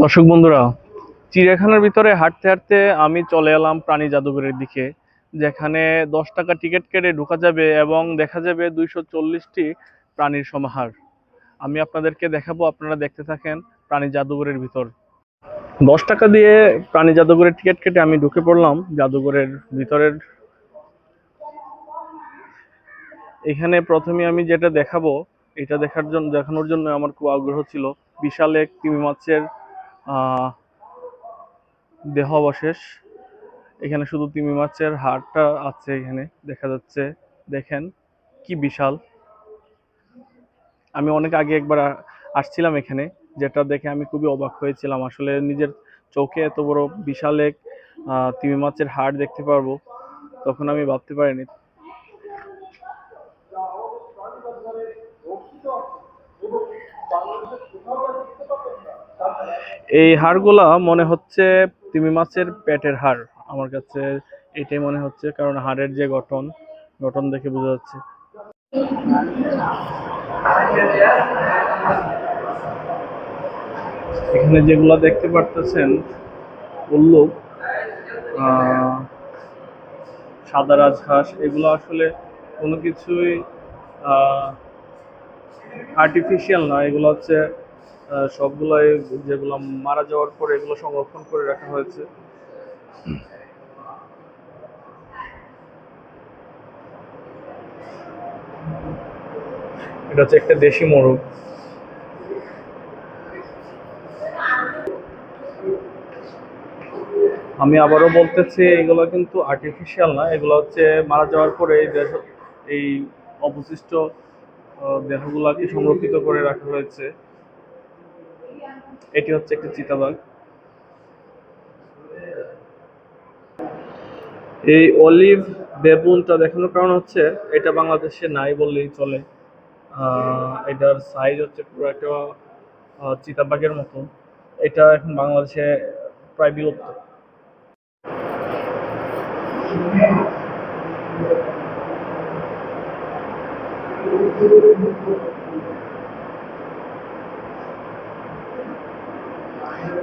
দর্শক বন্ধুরা, চিড়িয়াখানার ভিতরে হাঁটতে হাঁটতে আমি চলে এলাম প্রাণী জাদুঘরের দিকে, যেখানে দশ টাকা টিকিট কেটে ঢোকা যাবে এবং দেখা যাবে দুইশো চল্লিশটি প্রাণীর সমাহার। আমি আপনাদেরকে দেখাবো, আপনারা দেখতে থাকেন প্রাণী জাদুঘরের ভিতর। দশ টাকা দিয়ে প্রাণী জাদুঘরের টিকিট কেটে আমি ঢুকে পড়লাম জাদুঘরের ভিতরের। এখানে প্রথমে আমি যেটা দেখাবো, এটা দেখার জন্য দেখানোর জন্য আমার খুব আগ্রহ ছিল। বিশাল এক তিমি মাছের আহ, দেহ অবশেষ এখানে শুধু তিমি মাছের হাড়টা আছে এখানে দেখা যাচ্ছে। দেখেন কি বিশাল। আমি অনেক আগে একবার আসছিলাম এখানে যেটা দেখে আমি খুবই অবাক হয়েছিলাম। আসলে নিজের চোখে এত বড় বিশাল এক তিমি মাছের হাড় দেখতে পারব তখন আমি ভাবতে পারিনি। এই হাড়গুলা মনে হচ্ছে তিমি মাছের পেটের হাড়, আমার কাছে এটাই মনে হচ্ছে, কারণ হাড়ের যে গঠন গঠন দেখে বোঝা যাচ্ছে। এখানে যেগুলা দেখতে পারতেছেন উল্লুক সাদা রাজহাঁস, এগুলো আসলে কোনো কিছুই আর্টিফিশিয়াল না এগুলো হচ্ছে আহ, সবগুলাই যেগুলো মারা যাওয়ার পরে এগুলো সংরক্ষণ করে রাখা হয়েছে। এটা হচ্ছে একটা দেশি মোরগ। আমি আবারও বলতেছি এগুলো কিন্তু আর্টিফিশিয়াল না এগুলো হচ্ছে মারা যাওয়ার পরে এই এই অবশিষ্ট দেহগুলাকে সংরক্ষিত করে রাখা হয়েছে। এটি হচ্ছে একটি চিতাবাঘ। এই অলিভ বেবুনটা দেখানোর কারণ হচ্ছে এটা বাংলাদেশে নাই বললেই চলে। এটার সাইজ হচ্ছে পুরো একটা চিতাবাঘের মতো। এটা এখন বাংলাদেশে প্রায় বিলুপ্ত।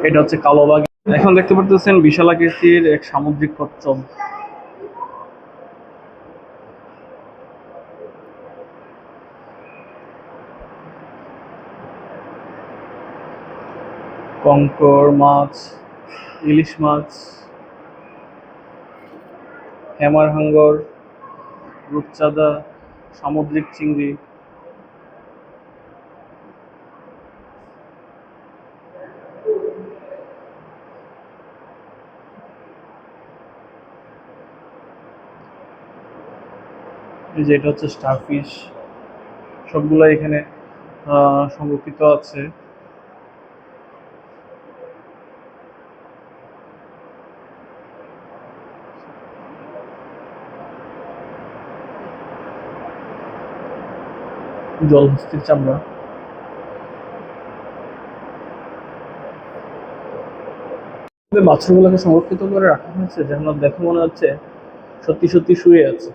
এটা হচ্ছে কালোবাগ এখন দেখতে পারতেছেন বিশাল আকৃতির এক সামুদ্রিক কচ্ছপ। কঙ্কর মাছ, ইলিশ মাছ, হেমার হাঙ্গর, রূপচাঁদা সামুদ্রিক চিংড়ি। যে এটা হচ্ছে স্টারফিশ। সবগুলো এখানে সংরক্ষিত আছে। জলহস্তির চামড়া মাছগুলোকে সংরক্ষিত করে রাখা হয়েছে, যেন দেখে মনে হচ্ছে সত্যি সত্যি শুয়ে আছে।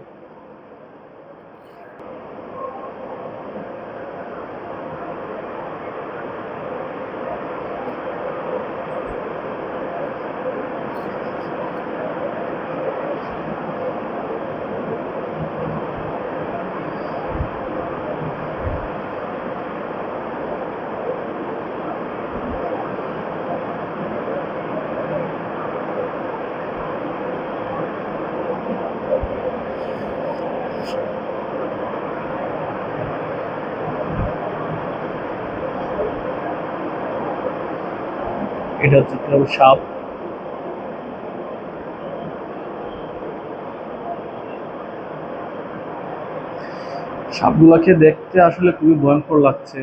এটা হচ্ছে একটা সাপ। সাপগুলাকে দেখতে আসলে খুবই ভয়ঙ্কর লাগছে।